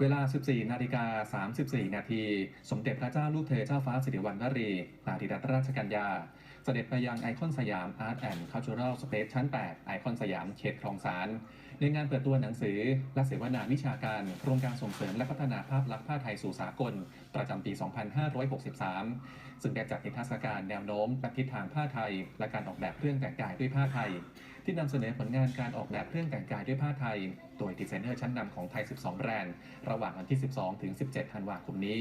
เวลา 14 นาฬิกา 34 นาที สมเด็จพระเจ้าลูกเธอเจ้าฟ้าสิริวัณวรีนาธิรัตนราชกัญญา เสด็จไปยังไอคอนสยาม Art and Cultural Space ชั้น 8 ไอคอนสยามเขตคลองสารในงานเปิดตัวหนังสือ และเสวนาวิชาการ โครงการส่งเสริมและพัฒนาภาพลักษณ์ผ้าไทยสู่สากล ประจำปี 2563 ซึ่งได้จัดนิทรรศการแนวโน้มและทิศทางผ้าไทย และการออกแบบเครื่องแต่งกายด้วยผ้าไทย ที่นำเสนอผลงานการออกแบบเครื่องแต่งกายด้วยผ้าไทย โดยดีไซเนอร์ชั้นนำของไทย 12 แบรนด์ ระหว่างวันที่ 12 ถึง 17 ธันวาคมนี้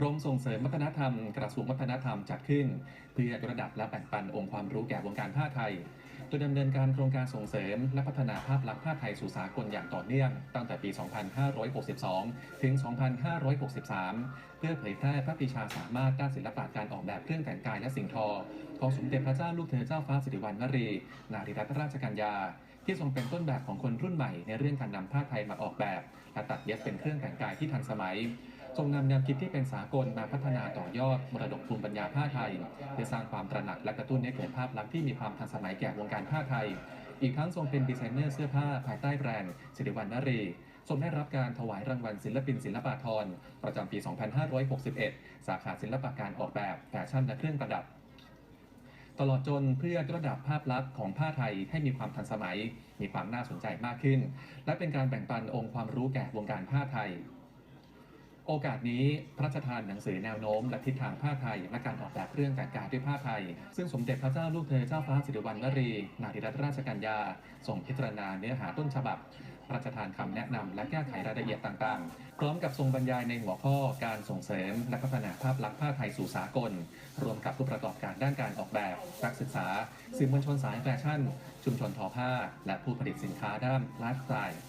กรมส่งเสริมวัฒนธรรม กระทรวงวัฒนธรรมจัดขึ้น เพื่อยกระดับและแบ่งปันองค์ความรู้แก่วงการผ้าไทยโดยดำเนินการโครงการส่งเสริม และพัฒนาภาพลักษณ์ผ้าไทยสู่สากลอย่างต่อเนื่องตั้งแต่ปี 2562 ถึง 2563 เพื่อเผยแพร่พระปรีชาสามารถด้านศิลปะการออกแบบเครื่องแต่งกายและสิ่งทอ ของสมเด็จพระเจ้าลูกเธอเจ้าฟ้าสิริวัณวรี นารีรัตนราชกัญญาที่ทรงเป็นต้นแบบของคนรุ่นใหม่ในเรื่องการนำผ้าไทยมาออกแบบ และตัดเย็บเป็นเครื่องแต่งกายที่ทันสมัย ทรงนำแนวคิดที่เป็นสากลมาพัฒนาต่อยอดมรดกภูมิปัญญาผ้าไทยเพื่อสร้างความตระหนักและกระตุ้นให้เกิดภาพลักษณ์ที่มีความทันสมัยแก่วงการผ้าไทย อีกทั้งทรงเป็นดีไซเนอร์เสื้อผ้าภายใต้แบรนด์สิริวัณนรีทรงได้รับการถวายรางวัลศิลปินศิลปาธรประจำปี 2561 สาขาศิลปะการออกแบบแฟชั่นและเครื่องประดับ ตลอดจนเพื่อกระดับภาพลักษณ์ของผ้าไทยให้มีความทันสมัย มีความน่าสนใจมากขึ้น และเป็นการแบ่งปันองค์ความรู้แก่วงการผ้าไทย โอกาสนี้พระราชทานหนังสือแนวโน้ม และทิศทางผ้าไทย และการออกแบบเครื่องแต่งกายด้วยผ้าไทย ซึ่งสมเด็จพระเจ้าลูกเธอเจ้าฟ้าสิริวัณวรี นารีรัตนราชกัญญาส่งพิจารณาเนื้อหาต้นฉบับพระราชทานคำแนะนำและแก้ไขรายละเอียดต่างๆ พร้อมกับทรงบรรยายในหัวข้อการส่งเสริม และพัฒนาภาพลักษณ์ผ้าไทยสู่สากล รวมกับผู้ประกอบการด้านการออกแบบนักศึกษาสื่อมวลชนสายแฟชั่น ชุมชนทอผ้า และผู้ผลิตสินค้าด้านไลฟ์สไตล์